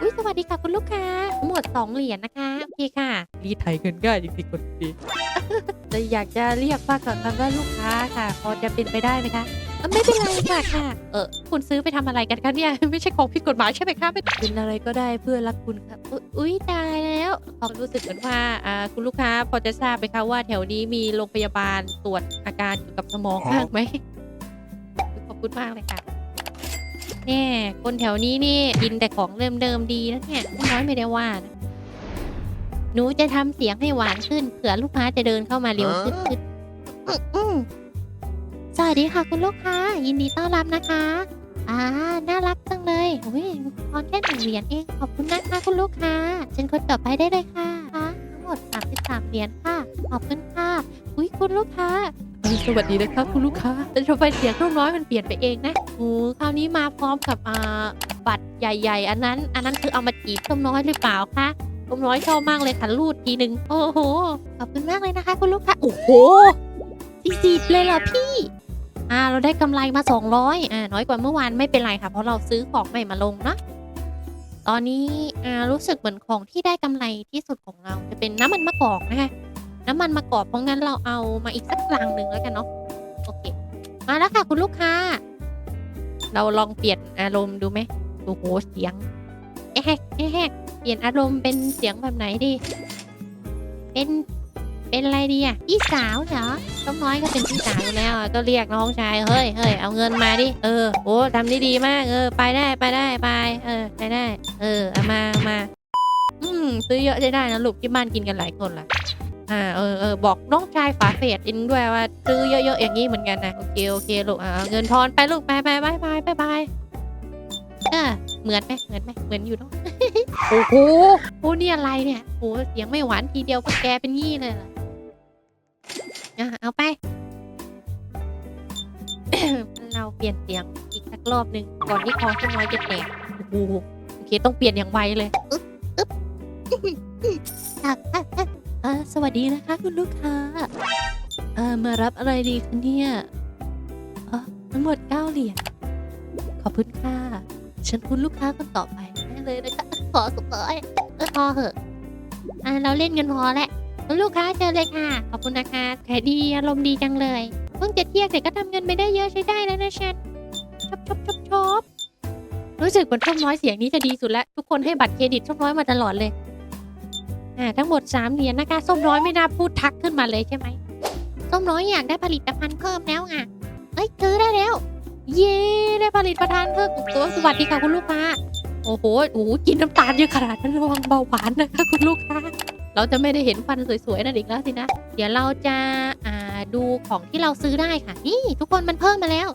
อุ้ยสวัสดีค่ะคุณลูกค้า หมดสองเหรียญนะคะ โอเคค่ะ รีไถเงินง่ายจริงๆคนดีแต่อยากจะเรียกว่าก่อนคำว่าลูกค้าค่ะ พอจะเป็นไปได้ไหมคะเอ้อไม่เป็นไรค่ะค่ะ เออคุณซื้อไปทำอะไรกันคะเนี่ย ไม่ใช่ของผิดกฎหมายใช่ไหมคะไม่เป็นอะไรก็ได้เพื่อรักคุณครับอุ๊ยอุ้ยตายแล้วผมรู้สึกเหมือนว่าอ่าคุณลูกค้าพอจะทราบไหมคะว่าแถวนี้มีโรงพยาบาลตรวจอาการเกี่ยวกับสมองบ้างไหมขอบคุณมากเลยค่ะ แน่คนแถวนี้นี่กินแต่ของเดิมๆดีนะเนี่ยน้อยไม่ได้ว่านะหนูจะทำเสียงให้หวานขึ้นเผื่อลูกค้าจะเดินเข้ามาเร็วขึ้นขึ้นอืมอืมสวัสดีค่ะคุณลูกค้า ยินดีต้อนรับนะคะ อ่า น่ารักจังเลยโอ้ยทอนแค่หนึ่งเหรียญเอง ขอบคุณนะคะคุณลูกค้าเชิญคนต่อไปได้เลยค่ะ ทั้งหมด33เหรียญค่ะ ขอบคุณค่ะ อุ้ยคุณลูกค้าเออ สวัสดีนะครับคุณลูกค้าแต่ทำไมเสียงลูกน้อยมันเปลี่ยนไปเองนะโอ้คราวนี้มาพร้อมกับอ่าบัตรใหญ่ ๆ อันนั้น อันนั้นคือเอามาจีบส้มน้อยหรือเปล่าคะส้มน้อยชอบมากเลยค่ะรูดทีหนึ่งโอ้โหขอบคุณมากเลยนะคะ คุณลูกค้าโอ้โหสี่สิบเลยเหรอพี่อ่าเราได้กำไรมาสองร้อยอ่าน้อยกว่าเมื่อวานไม่เป็นไรค่ะ เพราะเราซื้อของใหม่มาลงนะตอนนี้อ่ารู้สึกเหมือนของที่ได้กำไรที่สุดของเราจะเป็นน้ำมันมะกอกนะคะ น้ำมันมะกอกเพราะงั้นเราเอามาอีกสักลังหนึ่งแล้วกันเนาะโอเค มาแล้วค่ะคุณลูกค้า เราลองเปลี่ยนอารมณ์ดูไหมโอ้โหเสียงแอ๊กแอ๊กเปลี่ยนอารมณ์เป็นเสียงแบบไหนดี เป็นเป็นอะไรดีอะพี่สาวเหรอต้มน้อยก็เป็นพี่สาวแล้วก็เรียกน้องชายเฮ้ยเฮ้ยเอาเงินมาดิเออโอ้ทำได้ดีมากเออไปได้ไปได้ไปเออไปได้ เออเอามามาอืมซื้อเยอะได้ได้นะลูกที่บ้านกินกันหลายคนล่ะ อ่าเออเออบอกน้องชายฝาเฟดอินด้วยว่าซื้อเยอะๆอย่างนี้เหมือนกันนะโอเคโอเคลูกอ่าเงินทอนไปลูกไปไปไปไปไปไปเออเหมือนไหมเหมือนไหมเหมือนอยู่เนาะโอ้โหโอ้นี่อะไรเนี่ยโอ้เสียงไม่หวานทีเดียวก็แกเป็นงี้เลยเหรออะเอาไปเราเปลี่ยนเสียงอีกสักรอบหนึ่งก่อนที่คอจะน้อยจะแตกโอ้โหโอเคต้องเปลี่ยนอย่างไวเลยอึ๊บอึ๊บ เออสวัสดีนะคะคุณลูกค้า เออมารับอะไรดีคะเนี่ยเออทั้งหมดเก้าเหรียญ ขอบคุณค่ะ ฉันคุณลูกค้าคนต่อไปแน่เลยนะคะ ขอสุดเลยเออพอเหอะ อ่าเราเล่นกันพอแหละคุณลูกค้าเจอเลยค่ะ ขอบคุณนะคะแขดีอารมณ์ดีจังเลย เพิ่งจะเที่ยงแต่ก็ทำเงินไปได้เยอะใช้ได้แล้วนะฉันชอบชอบชอบชอบรู้สึกเหมือนช่อมน้อยเสียงนี้จะดีสุดแล้ว ทุกคนให้บัตรเครดิตช่อมน้อยมาตลอดเลย อ่าทั้งหมดสามเหรียญนะคะ ส้มน้อยไม่น่าพูดทักขึ้นมาเลยใช่ไหมส้มน้อยอยากได้ผลิตภัณฑ์เพิ่มแล้วไงเอ้ยซื้อได้แล้ว เย้ได้ผลิตภัณฑ์เพิ่มตัวสวัสดีค่ะคุณลูกค้าโอ้โหโอ้โหกินน้ำตาลเยอะขนาดนั้นระวังเบาหวานนะคะคุณลูกค้าเราจะไม่ได้เห็นฟันสวยๆนั่นอีกแล้วสินะ เดี๋ยวเราจะอ่าดูของที่เราซื้อได้ค่ะ นี่ ทุกคนมันเพิ่มมาแล้ว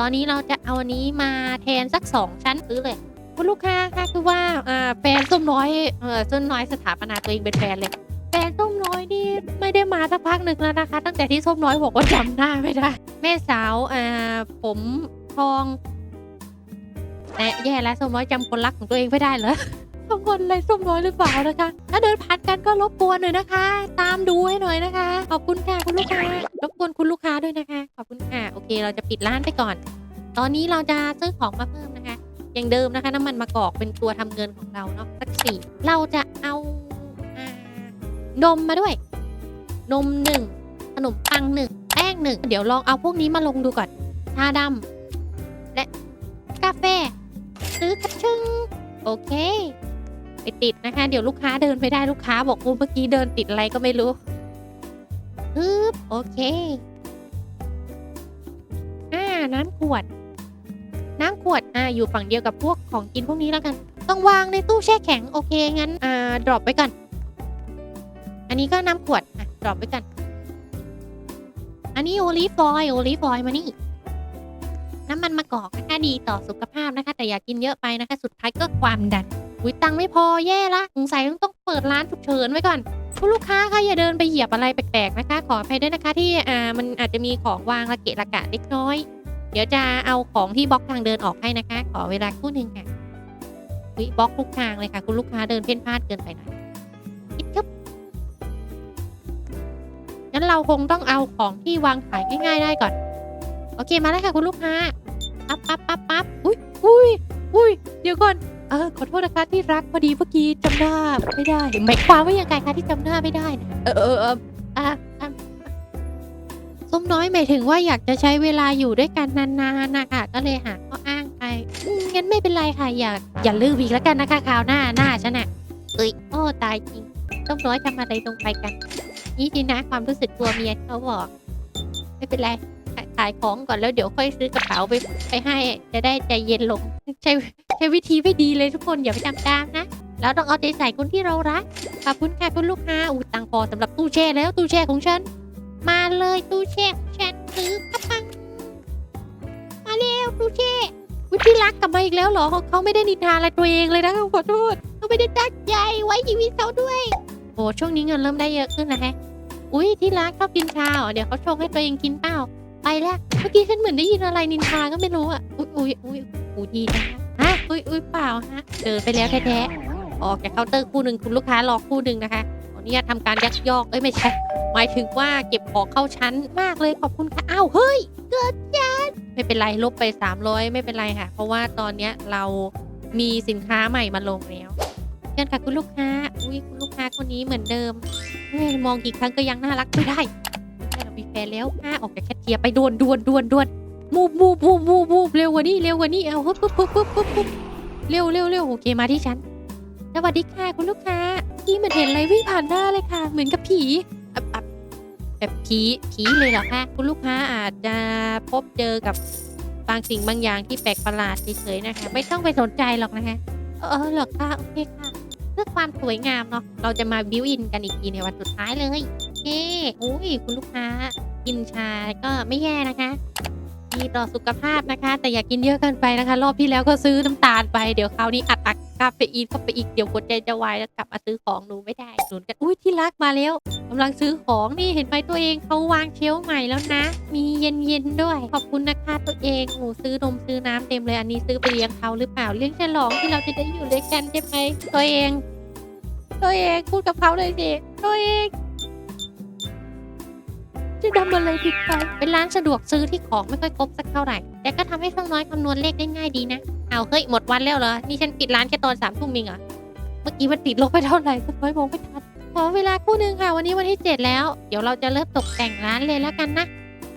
ตอนนี้เราจะเอาอันนี้มาแทนสักสองชั้นซื้อเลย คุณลูกค้าค่ะคือว่าอ่าแฟนส้มน้อยเออส้มน้อยสถาปนาตัวเองเป็นแฟนเลยแฟนส้มน้อยนี่ไม่ได้มาสักพักหนึ่งแล้วนะคะ ตั้งแต่ที่ส้มน้อยบอกว่าจำหน้าไม่ได้ แม่สาวอ่าผมทองแหน่แย่แล้วส้มน้อยจำคนรักของตัวเองไม่ได้เหรอทำคนอะไรส้มน้อยหรือเปล่านะคะ ถ้าเดินผ่านกันก็รบกวนหน่อยนะคะ ตามดูให้หน่อยนะคะ ขอบคุณค่ะคุณลูกค้ารบกวนคุณลูกค้าด้วยนะคะ ขอบคุณค่ะ โอเค เราจะปิดร้านไปก่อน ตอนนี้เราจะซื้อของมาเพิ่มนะคะ อย่างเดิมนะคะ น้ำมันมะกอกเป็นตัวทำเงินของเราเนาะสักสี่เราจะเอานมมาด้วย นมหนึ่งขนมปังหนึ่งแป้งหนึ่งเดี๋ยวลองเอาพวกนี้มาลงดูก่อนชาดำและกาแฟซื้อกระชึงโอเค ไปติดนะคะ เดี๋ยวลูกค้าเดินไปได้ลูกค้าบอกโอ้เมื่อกี้เดินติดอะไรก็ไม่รู้ฮึบโอเค อ่าน้ำขวด น้ำขวดอ่าอยู่ฝั่งเดียวกับพวกของกินพวกนี้แล้วกัน ต้องวางในตู้แช่แข็งโอเคงั้นอ่าดรอปไว้ก่อนอันนี้ก็น้ำขวดอะดรอปไว้ก่อนอันนี้โอลีฟออยล์โอลีฟออยล์มานี่น้ำมันมะกอกนะคะดีต่อสุขภาพนะคะ แต่อย่ากินเยอะไปนะคะ สุดท้ายก็ความดันอุ้ยตังไม่พอแย่ละสงสัยต้องเปิดร้านฉุกเฉินไว้ก่อนคุณลูกค้าคะอย่าเดินไปเหยียบอะไรแปลกๆนะคะ ขออภัยด้วยนะคะที่อ่ามันอาจจะมีของวางระเกะระกะเล็กน้อย ดี๋ยวจะเอาของที่บล็อกทางเดินออกให้นะคะ ขอเวลาคู่หนึ่งค่ะวิบล็อกทุกทางเลยค่ะ คุณลูกค้าเดินเพ่นพลาดเกินไปหน่อยอิ๊บจึ๊บงั้นเราคงต้องเอาของที่วางขายง่ายๆได้ก่อน โอเคมาแล้วค่ะ คุณลูกค้าปั๊บปั๊บปั๊บปั๊บอุ้ยอุ้ยอุ้ยเดี๋ยวก่อนเออขอโทษนะคะที่รักพอดีเมื่อกี้จำหน้าไม่ได้หมายความว่ายังไงคะที่จำหน้าไม่ได้นะเออเออเอออะ มน้อยหมายถึงว่าอยากจะใช้เวลาอยู่ด้วยกันนานๆนะคะก็เลยหาข้ออ้างไปอืมงั้นไม่เป็นไรค่ะ อย่าอย่าลืมอีกแล้วกันนะคะคราวหน้าหน้าฉันน่ะเอ้ยโอ้ตายจริงส้มน้อยทำอะไรลงไปกัน นี่สินะความรู้สึกตัวเมียเขาบอก ไม่เป็นไรขายขายของก่อนแล้วเดี๋ยวค่อยซื้อกระเป๋าไปไปให้จะได้ใจเย็นลงใช้ใช้วิธีไม่ดีเลยทุกคนอย่าไปทำตามนะ แล้วต้องเอาใจใส่คนที่เรารักขอบคุณค่ะคุณลูกค้าอูตังพอสำหรับตู้แช่แล้วตู้แช่ของฉัน มาเลยตู้แช่ฉันซื้อกระปัง มาเร็วตู้แช่วิที่รักกลับมาอีกแล้วเหรอเขาไม่ได้นินทาอะไรตัวเองเลยนะขอโทษเขาไม่ได้ตั้งใจไว้ชีวิตเขาด้วย โอ้ช่วงนี้เงินเริ่มได้เยอะขึ้นนะฮะอุ้ยที่รักชอบกินชาเหรอเดี๋ยวเขาชงให้ตัวเองกินเปล่าไปแล้วเมื่อกี้ฉันเหมือนได้ยินอะไรนินทาก็ไม่รู้อะอุ้ยอุ้ยอุ้ยอูดีนะฮะอุ้ยอุ้ยเปล่าฮะเดินไปแล้วแท้ๆออกจากเคาน์เตอร์คู่หนึ่งคุณลูกค้ารอคู่หนึ่งนะคะ ขออนุญาตทำการยักยอกเอ้ยไม่ใช่ หมายถึงว่าเก็บของเข้าชั้นมากเลยขอบคุณค่ะอ้าวเฮ้ย เกิดจันไม่เป็นไรลบไป 300 ไม่เป็นไรค่ะ เพราะว่าตอนเนี้ยเรามีสินค้าใหม่มาลงแล้วเชิญค่ะคุณลูกค้าอุ้ยคุณลูกค้าคนนี้เหมือนเดิมเฮ้ยมองกี่ครั้งก็ยังน่ารักไม่ได้แค่เรามีแฟนแล้วค่ะออกจากแคทเชียร์ไปด่วนด่วนด่วนด่วนมูบมูบมูบมูบมูบเร็วกว่านี้เร็วกว่านี้เอาปึ๊บปึ๊บปึ๊บปึ๊บปึ๊บปึ๊บเร็วเร็วเร็วโอเคมาที่ฉันสวัสดีค่ะคุณลูกค้า พี่เหมือนเห็นอะไรวิ่งผ่านหน้าเลยค่ะ เหมือนกับผีอับอับแบบผีผีเลยเหรอคะคุณลูกค้าอาจจะพบเจอกับบางสิ่งบางอย่างที่แปลกประหลาดเฉยๆนะคะ ไม่ต้องไปสนใจหรอกนะคะเออเหรอคะโอเคค่ะเพื่อความสวยงามเนาะเราจะมาบิวอินกันอีกทีในวันสุดท้ายเลยเฮ้โอ้ยคุณลูกค้ากินชาก็ไม่แย่นะคะดีต่อสุขภาพนะคะ แต่อย่ากินเยอะเกินไปนะคะ รอบที่แล้วก็ซื้อน้ำตาลไปเดี๋ยวคราวนี้อัดอั ดคาเฟอีนเข้าไปอีกเดี๋ยวหัวใจจะวายแล้วกลับมาซื้อของหนูไม่ได้หนุนกันอุ้ยที่รักมาแล้วกำลังซื้อของนี่เห็นไหมตัวเองเขาวางเชลฟ์ใหม่แล้วนะ มีเย็นเย็นๆด้วย ขอบคุณนะคะตัวเองหนูซื้อนมซื้อน้ำเต็มเลยอันนี้ซื้อไปเลี้ยงเขาหรือเปล่าเลี้ยงฉลองที่เราจะได้อยู่ด้วยกันใช่ไหมตัวเอง ตัวเองพูดกับเขาเลยสิตัวเองจะทำอะไรผิดไปเป็นร้านสะดวกซื้อที่ของไม่ค่อยครบสักเท่าไหร่ แต่ก็ทำให้ช่างน้อยคำนวณเลขได้ง่ายดีนะ เอาเฮ้ยหมดวันแล้วเหรอ นี่ฉันปิดร้านแค่ตอนสามทุ่มเองเหรอเมื่อกี้มันติดลบไปเท่าไหร่ช่างน้อยมองไม่ทันขอเวลาคู่หนึ่งค่ะ วันนี้วันที่เจ็ดแล้ว เดี๋ยวเราจะเริ่มตกแต่งร้านเลยแล้วกันนะ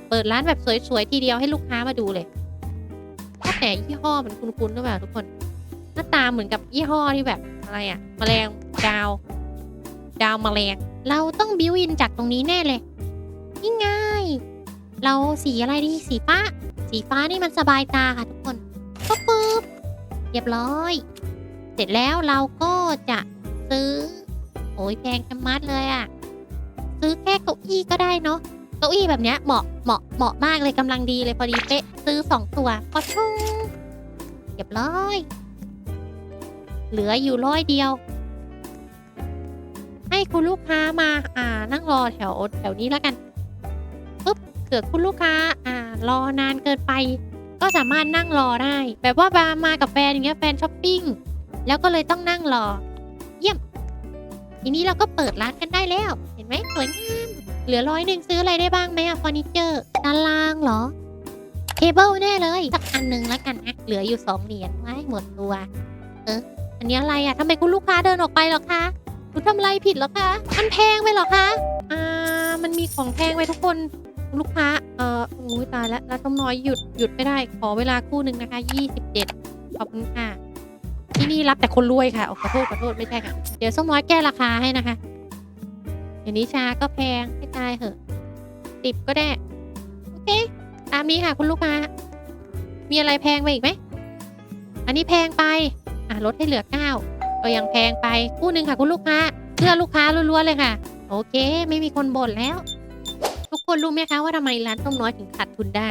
เปิดร้านแบบสวยๆทีเดียวให้ลูกค้ามาดูเลยว่าแต่ยี่ห้อมันคุ้นๆหรือเปล่าทุกคน หน้าตาเหมือนกับยี่ห้อที่แบบอะไรอะแมลงดาว ดาวแมลง เราต้องบิวอินจากตรงนี้แน่เลยนี่ไงเราสีอะไรดีสีฟ้า สีฟ้านี่มันสบายตาค่ะทุกคน ปุ๊บปุ๊บเรียบร้อย เสร็จแล้วเราก็จะซื้อ โอ้ยแพงชะมัดเลยอะซื้อแค่เก้าอี้ก็ได้เนาะเก้าอี้แบบเนี้ยเหมาะเหมาะเหมาะมากเลยกำลังดีเลยพอดีเป๊ะซื้อสองตัวพอชุ่งเรียบร้อย เหลืออยู่ร้อยเดียว ให้คุณลูกค้ามาอ่านั่งรอแถวแถวนี้แล้วกันปุ๊บเกิดคุณลูกค้าอ่ารอนานเกินไป ก็สามารถนั่งรอได้ แบบว่ามามากับแฟนอย่างเงี้ยแฟนช้อปปิ้งแล้วก็เลยต้องนั่งรอ เยี่ยม ทีนี้เราก็เปิดร้านกันได้แล้ว เห็นไหมสวยงามเหลือร้อยหนึ่งซื้ออะไรได้บ้างไหมอะเฟอร์นิเจอร์ตารางเหรอเทเบิลแน่เลยสักอันหนึ่งแล้วกันนะเหลืออยู่สองเหรียญไว้หมดตัวเอออันนี้อะไรอะทำไมคุณลูกค้าเดินออกไปหรอคะคุณทำอะไรผิดหรอคะมันแพงไปหรอคะอ่ามันมีของแพงไปทุกคน ลูกค้า เอ่อโอ้ยตายแล้วแล้วต้มน้อยหยุดหยุดไม่ได้ ขอเวลาคู่หนึ่งนะคะ27ขอบคุณค่ะ ที่นี่รับแต่คนรวยค่ะโอ้ขอโทษขอโทษไม่ใช่ค่ะ เดี๋ยวส้มน้อยแก้ราคาให้นะคะเดี๋ยวนี้ชาก็แพงให้ตายเหอะติบก็ได้ โอเค ตามนี้ค่ะคุณลูกค้า มีอะไรแพงไปอีกไหม อันนี้แพงไป อะลดให้เหลือเก้าก็ยังแพงไป คู่หนึ่งค่ะ คุณลูกค้าเพื่อลูกค้าล้วนๆเลยค่ะ โอเค ไม่มีคนบ่นแล้ว ทุกคนรู้ไหมคะว่าทำไมร้านต้มน้อยถึงขาดทุนได้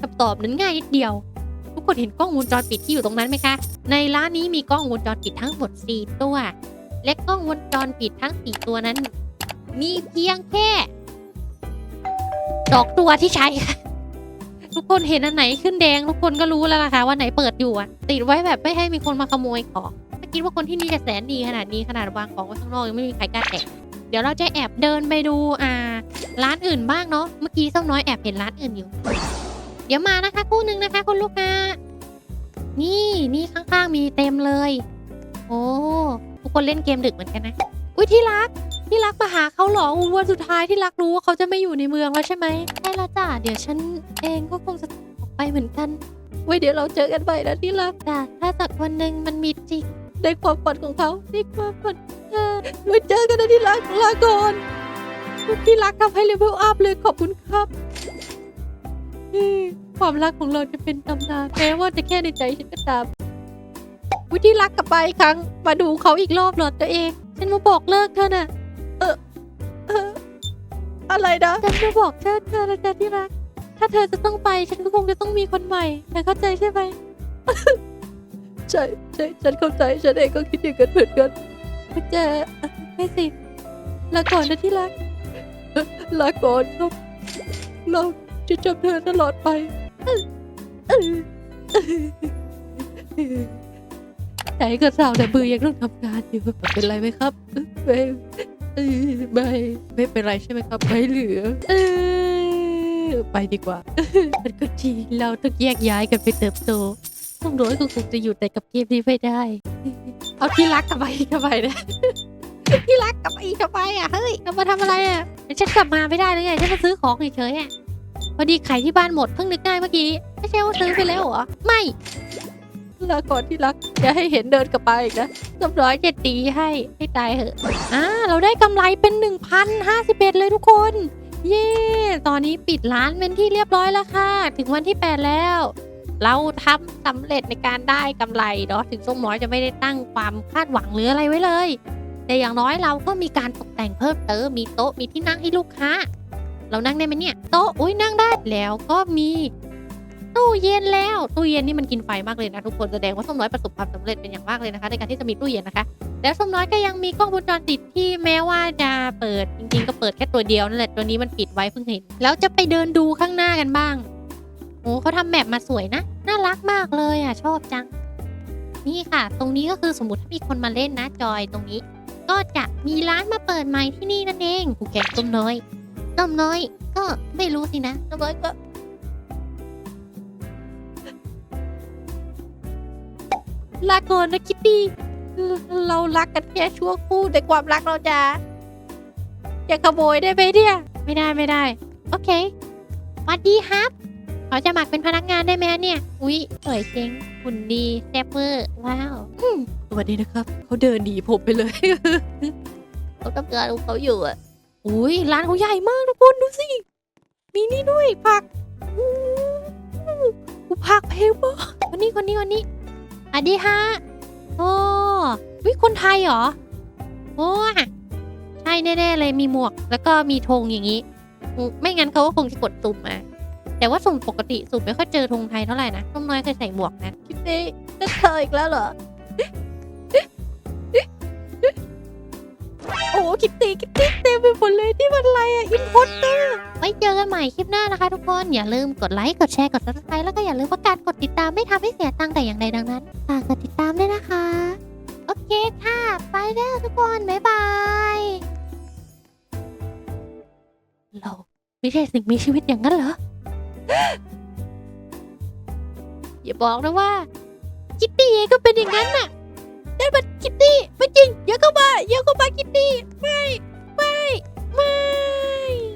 คำตอบนั้นง่ายนิดเดียว ทุกคนเห็นกล้องวงจรปิดที่อยู่ตรงนั้นไหมคะ ในร้านนี้มีกล้องวงจรปิดทั้งหมด 4 ตัว และกล้องวงจรปิดทั้ง 4 ตัวนั้น มีเพียงแค่สองตัวที่ใช้ค่ะทุกคนเห็นอันไหนขึ้นแดง ทุกคนก็รู้แล้วล่ะค่ะว่าไหนเปิดอยู่อะติดไว้แบบไม่ให้มีคนมาขโมยของไม่คิดว่าคนที่นี่จะแสนดีขนาดนี้ขนาดวางของไว้ข้างนอกยังไม่มีใครกล้าแตะ เดี๋ยวเราจะแอบเดินไปดูอ่า ร้านอื่นบ้างเนาะเมื่อกี้ส้มน้อยแอบเห็นร้านอื่นอยู่ เดี๋ยวมานะคะคู่หนึ่งนะคะคุณลูกค้านี่นี่ข้างๆมีเต็มเลย โอ้ทุกคนเล่นเกมดึกเหมือนกันนะอุ้ยที่รักที่รักมาหาเขาเหรออุ๊ยวันสุดท้ายที่รักรู้ว่าเขาจะไม่อยู่ในเมืองแล้วใช่ไหมใช่แล้วจ้ะเดี๋ยวฉันเองก็คงจะออกไปเหมือนกันไว้เดี๋ยวเราเจอกันใหม่นะที่รักจ้ะถ้าสักวันหนึ่งมันมีจริง ในความฝันของเขาในความฝันเธอไว้เจอกันนะที่รักลาก่อนที่รักทำให้เลเวลอัพเลยขอบคุณครับความรักของเราจะเป็นตำนานแม้ว่าจะแค่ในใจฉันก็ตามวิที่รักกลับไปครั้ง มาดูเขาอีกรอบหรอตัวเอง ฉันมาบอกเลิกเธอน่ะ เออเอออะไรนะฉันจะบอกเธอเธอนะจ๊ะที่รัก ถ้าเธอจะต้องไป ฉันก็คงจะต้องมีคนใหม่เธอเข้าใจใช่ไหม ใช่ใช่ฉันเข้าใจฉันเองก็คิดอย่างนั้นเหมือนกันไม่เจอไม่สิลาก่อนนะที่รักลาก่อนครับเราจะจำเธอตลอดไปใจก็เศร้าแต่มือยังต้องทำงานอยู่เป็นไรไหมครับไม่เออไม่ไม่เป็นไรใช่ไหมครับไม่เหลือเออไปดีกว่า มันก็ทีเราต้องแยกย้ายกันไปเติบโต ต้องร้อยก็คงจะอยู่แต่กับเกมนี้ไม่ได้ เอาที่รักกลับไปทำไมเนี่ยที่รักกลับไปอีกทำไมอะเฮ้ยกลับมาทำอะไรอะฉันกลับมาไม่ได้เลยไงฉันมาซื้อของเฉยๆอะพอดีไข่ที่บ้านหมดเพิ่งนึกได้เมื่อกี้ไม่ใช่ว่าซื้อไปแล้วเหรอไม่ลาก่อนที่รักอย่าให้เห็นเดินกลับไปอีกนะสำร้อยจะตีให้ให้ตายเหอะอ่าเราได้กำไรเป็น 1,051 เลยทุกคน เย้ ตอนนี้ปิดร้านเป็นที่เรียบร้อยแล้วค่ะ ถึงวันที่ 8 แล้ว เราทำสำเร็จในการได้กำไรเนาะถึงส้มน้อยจะไม่ได้ตั้งความคาดหวังหรืออะไรไว้เลย แต่อย่างน้อยเราก็มีการตกแต่งเพิ่มเติมมีโต๊ะมีที่นั่งให้ลูกค้า เรานั่งได้ไหมเนี่ยโต๊ะอุ้ยนั่งได้แล้วก็มีตู้เย็นแล้วตู้เย็นนี่มันกินไฟมากเลยนะทุกคนแสดงว่าส้มน้อยประสบความสำเร็จเป็นอย่างมากเลยนะคะ ในการที่จะมีตู้เย็นนะคะ แล้วส้มน้อยก็ยังมีกล้องวงจรปิดที่แม้ว่าจะเปิดจริงๆ ก็เปิดแค่ตัวเดียวนั่นแหละตัวนี้มันปิดไว้เพิ่งเห็น แล้วจะไปเดินดูข้างหน้ากันบ้าง โอ้เขาทำแมปมาสวยนะ น่ารักมากเลยอะ ชอบจัง นี่ค่ะ ตรงนี้ก็คือสมมติถ้ามีคนมาเล่นนะจอยตรงนี้ ก็จะมีร้านมาเปิดใหม่ที่นี่นั่นเองกูแข่งต้มน้อยต้มน้อยก็ไม่รู้สินะต้มน้อยก็ลาก่อนนะคิตตี้เรารักกันแค่ชั่วครู่แต่ความรักเราจะจะขโมยได้ไหมเนี่ย ไม่ได้ไม่ได้ โอเคสวัสดีครับ เขาจะหมักเป็นพนักงานได้ไหมเนี่ย อุ๊ยสวยจริงหุ่นดีแซ่บเวอร์ว้าวอืมสวัสดีนะครับ เขาเดินหนีผมไปเลยเขาทำงานของเขาอยู่อะ อุ้ยร้านเขาใหญ่มากทุกคนดูสิ มีนี่ด้วยผักอู้หูผักเพลมากคนนี้คนนี้คนนี้สวัสดีฮะโอ้วิคนไทยเหรอ โอ้ใช่แน่ ๆ เลยมีหมวก แล้วก็มีธงอย่างนี้อืมไม่งั้นเขาก็คงจะกดสุ่มมา แต่ว่าสุ่มปกติสุ่มไม่ค่อยเจอธงไทยเท่าไหร่นะต้มน้อยเคยใส่หมวกนะคิดดิจะเธออีกแล้วเหรอ โอ้คิดตีคิดตีเต็มไปหมดเลยที่มันอะไรอะอินพอร์เตอร์ไว้เจอกันใหม่คลิปหน้านะคะทุกคน อย่าลืมกดไลค์กดแชร์กด subscribe แล้วก็อย่าลืมว่าการกดติดตามไม่ทำให้เสียตังค์แต่อย่างใดดังนั้นฝากกดติดตามด้วยนะคะ โอเคค่ะ ไปแล้วทุกคนบ๊ายบายเราไม่ใช่สิ่งมีชีวิตอย่างนั้นเหรอ อย่าบอกนะว่า คิตตี้เองก็เป็นอย่างนั้นน่ะนั่นมันคิตตี้ไม่จริงอย่าเข้ามาอย่าเข้ามาคิตตี้ไม่ ไม่ ไม่